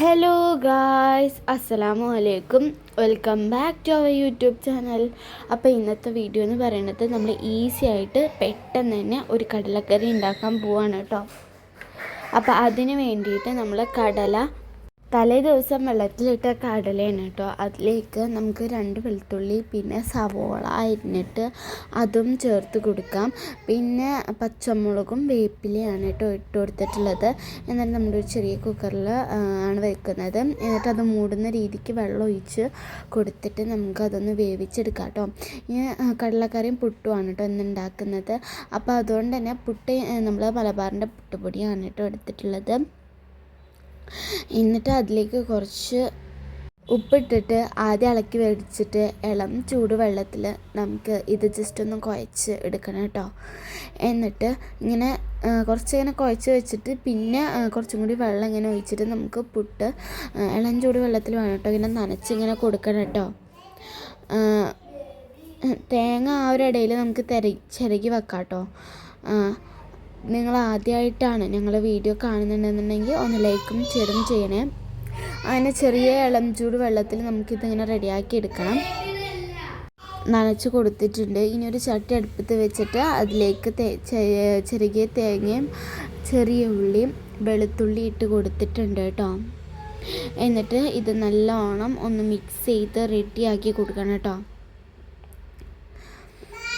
Hello guys അസ്സലാമു അലൈക്കും welcome back to our YouTube channel അപ്പോൾ ഇന്നത്തെ വീഡിയോ എന്ന് പറയുന്നത് നമ്മൾ ഈസി ആയിട്ട് പെട്ടെന്ന് തന്നെ ഒരു കടലക്കറി ഉണ്ടാക്കാൻ പോവാണ് കേട്ടോ. അപ്പോൾ അതിന് വേണ്ടിയിട്ട് നമ്മൾ കടല തലേ ദിവസം വെള്ളത്തിലിട്ട കടലയാണ് കേട്ടോ. അതിലേക്ക് നമുക്ക് രണ്ട് വെളുത്തുള്ളി പിന്നെ സവോള അരിഞ്ഞിട്ട് അതും ചേർത്ത് കൊടുക്കാം. പിന്നെ പച്ചമുളകും വേപ്പിലയാണ് കേട്ടോ ഇട്ട് കൊടുത്തിട്ടുള്ളത്. എന്നിട്ട് നമ്മുടെ ചെറിയ കുക്കറിൽ ആണ് വെക്കുന്നത്. എന്നിട്ട് അത് മൂടുന്ന രീതിക്ക് വെള്ളം ഒഴിച്ച് കൊടുത്തിട്ട് നമുക്ക് അതൊന്ന് വേവിച്ചെടുക്കാം കേട്ടോ. ഈ കടലക്കറിയും പുട്ടുമാണ് കേട്ടോ ഇന്ന് ഉണ്ടാക്കുന്നത്. അപ്പോൾ അതുകൊണ്ട് തന്നെ പുട്ട് നമ്മൾ മലബാറിന്റെ പുട്ടുപൊടിയാണ് കേട്ടോ എടുത്തിട്ടുള്ളത്. എന്നിട്ട് അതിലേക്ക് കുറച്ച് ഉപ്പിട്ടിട്ട് ആദ്യം ഇളക്കി വെടിച്ചിട്ട് ഇളം ചൂട് വെള്ളത്തിൽ നമുക്ക് ഇത് ജസ്റ്റ് ഒന്ന് കുഴച്ച് എടുക്കണം കേട്ടോ. എന്നിട്ട് ഇങ്ങനെ കുറച്ച് ഇങ്ങനെ കുഴച്ച് വെച്ചിട്ട് പിന്നെ കുറച്ചും കൂടി വെള്ളം ഇങ്ങനെ ഒഴിച്ചിട്ട് നമുക്ക് പുട്ട് ഇളം ചൂട് വെള്ളത്തിൽ വേണം കേട്ടോ. ഇങ്ങനെ നനച്ചിങ്ങനെ കൊടുക്കണം കേട്ടോ. തേങ്ങ ആ ഒരു ഇടയിൽ നമുക്ക് തിര ചിരകി വെക്കാം കേട്ടോ. നിങ്ങൾ ആദ്യമായിട്ടാണ് ഞങ്ങൾ വീഡിയോ കാണുന്നുണ്ടെന്നുണ്ടെങ്കിൽ ഒന്ന് ലൈക്കും ഷെയറും ചെയ്യണേ. അങ്ങനെ ചെറിയ ഇളം ചൂട് വെള്ളത്തിൽ നമുക്കിതിങ്ങനെ റെഡിയാക്കി എടുക്കണം. നനച്ച് കൊടുത്തിട്ടുണ്ട്. ഇനി ഒരു ചട്ടി അടുപ്പത്ത് വെച്ചിട്ട് അതിലേക്ക് ചെറിയ തേങ്ങയും ചെറിയ ഉള്ളിയും വെളുത്തുള്ളി ഇട്ട് കൊടുത്തിട്ടുണ്ട് കേട്ടോ. എന്നിട്ട് ഇത് നല്ലോണം ഒന്ന് മിക്സ് ചെയ്ത് റെഡിയാക്കി കൊടുക്കണം കേട്ടോ.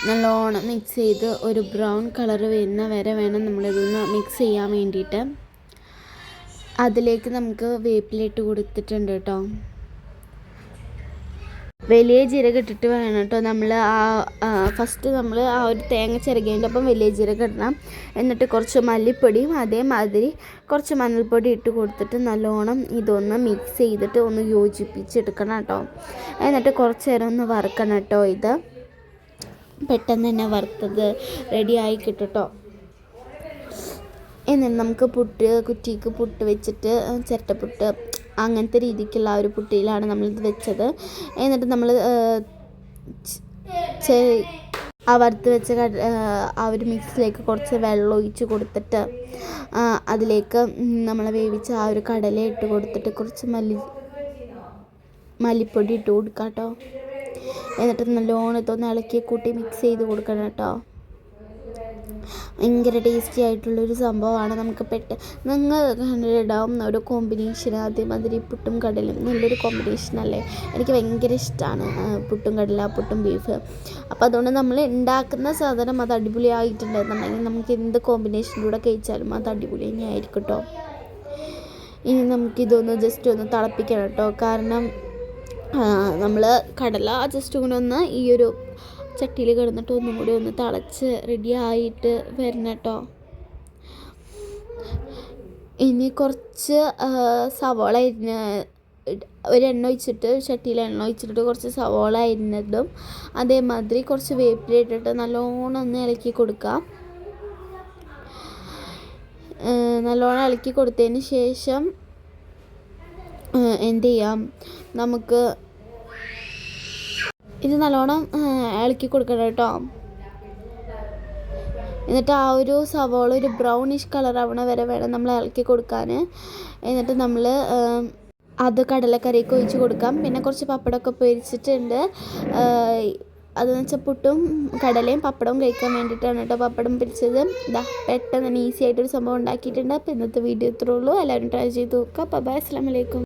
നല്ലോണം മിക്സ് ചെയ്ത് ഒരു ബ്രൗൺ കളർ വരുന്ന വരെ വേണം നമ്മളിതൊന്ന് മിക്സ് ചെയ്യാൻ വേണ്ടിയിട്ട്. അതിലേക്ക് നമുക്ക് വേപ്പിലിട്ട് കൊടുത്തിട്ടുണ്ട് കേട്ടോ വലിയ ജീരകം ഇട്ടിട്ട് വേണം കേട്ടോ നമ്മൾ ആ ഫസ്റ്റ് നമ്മൾ ആ ഒരു തേങ്ങ ചിരകേന്റെ ഒപ്പം വലിയ ജീരകം ഇടണം. എന്നിട്ട് കുറച്ച് മല്ലിപ്പൊടിയും അതേമാതിരി കുറച്ച് മഞ്ഞൾപ്പൊടി ഇട്ട് കൊടുത്തിട്ട് നല്ലോണം ഇതൊന്ന് മിക്സ് ചെയ്തിട്ട് ഒന്ന് യോജിപ്പിച്ചെടുക്കണം കേട്ടോ എന്നിട്ട് കുറച്ച് നേരം ഒന്ന് വറുക്കണം കേട്ടോ ഇത്. പെട്ടെന്ന് തന്നെ വറുത്തത് റെഡിയായി കിട്ടും കേട്ടോ എന്നിട്ട് നമുക്ക് പുട്ട് കുറ്റിക്ക് പുട്ട് വെച്ചിട്ട് ചിരട്ടപ്പുട്ട് അങ്ങനത്തെ രീതിക്കുള്ള ആ ഒരു പുട്ടിയിലാണ് നമ്മളിത് വെച്ചത്. എന്നിട്ട് നമ്മൾ ആ വറുത്ത് വെച്ച ആ ഒരു മിക്സിലേക്ക് കുറച്ച് വെള്ളം ഒഴിച്ച് കൊടുത്തിട്ട് അതിലേക്ക് നമ്മൾ വേവിച്ച ആ ഒരു കടല ഇട്ട് കൊടുത്തിട്ട് കുറച്ച് മല്ലി മല്ലിപ്പൊടി ഇട്ട് കൊടുക്കാം കേട്ടോ എന്നിട്ട് നല്ലോണം ഇതൊന്ന് ഇളക്കി കൂട്ടി മിക്സ് ചെയ്ത് കൊടുക്കണം കേട്ടോ. ഭയങ്കര ടേസ്റ്റി ആയിട്ടുള്ളൊരു സംഭവമാണ്. നമുക്ക് പെട്ട് നിങ്ങൾ കണ്ടിട്ടുണ്ടാവും ഒരു കോമ്പിനേഷൻ അതേമാതിരി പുട്ടും കടലും നല്ലൊരു കോമ്പിനേഷൻ അല്ലേ? എനിക്ക് ഭയങ്കര ഇഷ്ടമാണ് പുട്ടും കടല പുട്ടും ബീഫ് അപ്പോൾ അതുകൊണ്ട് നമ്മൾ ഉണ്ടാക്കുന്ന സാധനം അത് അടിപൊളിയായിട്ടുണ്ടെന്നുണ്ടെങ്കിൽ നമുക്ക് എന്ത് കോമ്പിനേഷനിലൂടെ കഴിച്ചാലും അത് അടിപൊളി തന്നെയായിരിക്കും കേട്ടോ. ഇനി നമുക്കിതൊന്ന് ജസ്റ്റ് ഒന്ന് തിളപ്പിക്കണം കേട്ടോ. കാരണം നമ്മൾ കടല ജസ്റ്റ് ഇങ്ങനെ ഒന്ന് ഈ ഒരു ചട്ടിയിൽ കിടന്നിട്ട് ഒന്നും കൂടി ഒന്ന് തിളച്ച് റെഡി ആയിട്ട് വരണം കേട്ടോ ഇനി കുറച്ച് സവോള അരിഞ്ഞ ഒരു എണ്ണ ഒഴിച്ചിട്ട് ചട്ടിയിൽ എണ്ണ ഒഴിച്ചിട്ട് കുറച്ച് സവോള അരിഞ്ഞതും അതേമാതിരി കുറച്ച് വേപ്പില ഇട്ടിട്ട് നല്ലോണം ഒന്ന് ഇളക്കി കൊടുക്കാം. നല്ലോണം ഇളക്കി കൊടുത്തതിന് ശേഷം എന്ത് ചെയ്യാം നമുക്ക് ഇത് നല്ലോണം ഇളക്കി കൊടുക്കണം കേട്ടോ. എന്നിട്ട് ആ ഒരു സവോള ഒരു ബ്രൗണിഷ് കളർ ആവണ വരെ വേണം നമ്മൾ ഇളക്കി കൊടുക്കാൻ എന്നിട്ട് നമ്മൾ അത് കടലക്കറിയൊക്കെ ഒഴിച്ച് കൊടുക്കാം. പിന്നെ കുറച്ച് പപ്പടമൊക്കെ പൊരിച്ചിട്ടുണ്ട്. അതെന്ന് വെച്ചാൽ പുട്ടും കടലയും പപ്പടവും കഴിക്കാൻ വേണ്ടിയിട്ടാണ് കേട്ടോ പപ്പടം പിരിച്ചത്. ഇതാ പെട്ടെന്ന് തന്നെ ഈസി ആയിട്ടൊരു സംഭവം ഉണ്ടാക്കിയിട്ടുണ്ട്. അപ്പോൾ ഇന്നത്തെ വീഡിയോ ഇത്രേ ഉള്ളൂ. എല്ലാവരും ട്രൈ ചെയ്ത് നോക്കുക. അപ്പോൾ ബൈ അസ്സാം വലൈക്കും